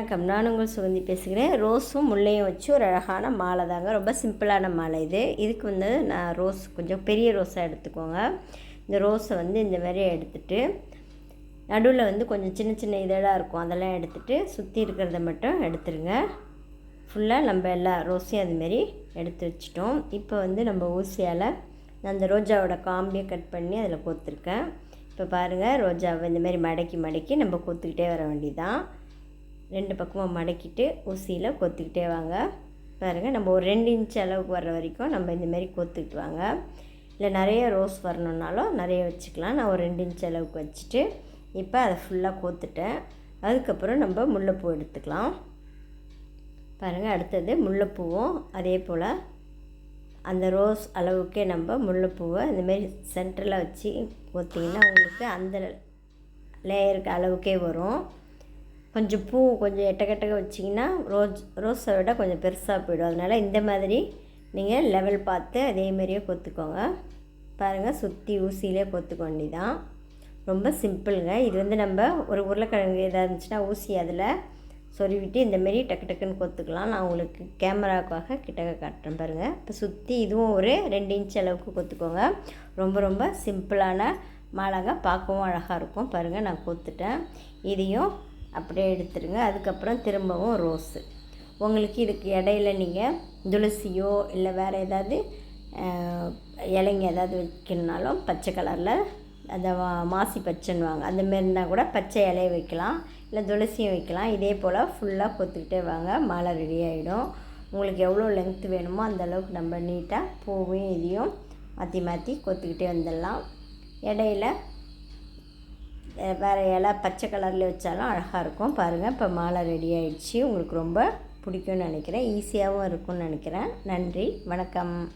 வணக்கம். நான் உங்கள் சுகந்தி பேசுகிறேன். ரோஸும் முல்லையும் வச்சு ஒரு அழகான மாலை தாங்க. ரொம்ப சிம்பிளான மாலை இது. இதுக்கு வந்து நான் ரோஸ் கொஞ்சம் பெரிய ரோஸாக எடுத்துக்கோங்க. இந்த ரோஸை வந்து இந்த மாதிரி எடுத்துகிட்டு நடுவில் வந்து கொஞ்சம் சின்ன சின்ன இதழாக இருக்கும். அதெல்லாம் எடுத்துகிட்டு சுற்றி இருக்கிறத மட்டும் எடுத்துருங்க. ஃபுல்லாக நம்ம எல்லா ரோஸையும் அதுமாரி எடுத்து வச்சிட்டோம். இப்போ வந்து நம்ம ஊசியால் நான் அந்த ரோஜாவோட காம்பியை கட் பண்ணி அதில் கோத்துருக்கேன். இப்போ பாருங்கள் ரோஜாவை இந்தமாரி மடக்கி மடக்கி நம்ம கோத்துக்கிட்டே வர வேண்டியதான் ரெண்டு பக்கமும் மடக்கிட்டு ஊசியில் கொத்திக்கிட்டே வாங்க. பாருங்கள் நம்ம ஒரு ரெண்டு இன்ச் அளவுக்கு வர்ற வரைக்கும் நம்ம இந்தமாரி கொத்துக்கிட்டு வாங்க. இல்லை நிறைய ரோஸ் வரணுன்னாலும் நிறைய வச்சுக்கலாம். நான் ஒரு ரெண்டு இன்ச் அளவுக்கு வச்சுட்டு இப்போ அதை ஃபுல்லாக கோத்துட்டேன். அதுக்கப்புறம் நம்ம முல்லைப்பூ எடுத்துக்கலாம். பாருங்கள் அடுத்தது முல்லைப்பூவும் அதே போல் அந்த ரோஸ் அளவுக்கே நம்ம முல்லைப்பூவை இந்தமாரி சென்டரில் வச்சு கோத்திங்கன்னா உங்களுக்கு அந்த லேயருக்கு அளவுக்கே வரும். கொஞ்சம் பூ கொஞ்சம் எட்டக்கட்டக்க வச்சிங்கன்னா ரோஸ் ரோஸை விட கொஞ்சம் பெருசாக போயிடும். அதனால் இந்த மாதிரி நீங்கள் லெவல் பார்த்து அதே மாதிரியே கொத்துக்கோங்க. பாருங்கள் சுற்றி ஊசியிலே கொத்துக்க வேண்டிதான் ரொம்ப சிம்பிளுங்க. இது வந்து நம்ம ஒரு உருளைக்கிழங்கு எதாக இருந்துச்சுன்னா ஊசி அதில் சொருவிட்டு இந்தமாரி டக்கு டக்குன்னு கொத்துக்கலாம். நான் உங்களுக்கு கேமராவுக்காக கிட்டக்க காட்டுறேன் பாருங்கள் இப்போ சுற்றி இதுவும் ஒரு ரெண்டு இன்ச் அளவுக்கு கொத்துக்கோங்க. ரொம்ப ரொம்ப சிம்பிளான மாலைங்க. பார்க்கவும் அழகாக இருக்கும். பாருங்கள் நான் கொத்துட்டேன். இதையும் அப்படியே எடுத்துருங்க. அதுக்கப்புறம் திரும்பவும் ரோஸு. உங்களுக்கு இதுக்கு இடையில நீங்கள் துளசியோ இல்லை வேறு ஏதாவது இலைங்க ஏதாவது வைக்கணுனாலும் பச்சை கலரில் அந்த மாசி பச்சைன்னுவாங்க அந்த மாரி இருந்தால் கூட பச்சை இலைய வைக்கலாம். இல்லை துளசியும் வைக்கலாம். இதே போல் ஃபுல்லாக கொத்துக்கிட்டே வாங்க. மாலை ரெடி ஆகிடும் உங்களுக்கு எவ்வளோ லென்த்து வேணுமோ அந்தளவுக்கு நம்ம நீட்டாக பூவையும் இதையும் மாற்றி மாற்றி கொத்துக்கிட்டே வந்துடலாம். இடையில வேறு இலை பச்சை கலரில் வச்சாலும் அழகாக இருக்கும். பாருங்கள் இப்போ மாலை ரெடி ஆயிடுச்சு. உங்களுக்கு ரொம்ப பிடிக்கும்னு நினைக்கிறேன். ஈஸியாகவும் இருக்கும்னு நினைக்கிறேன். நன்றி. வணக்கம்.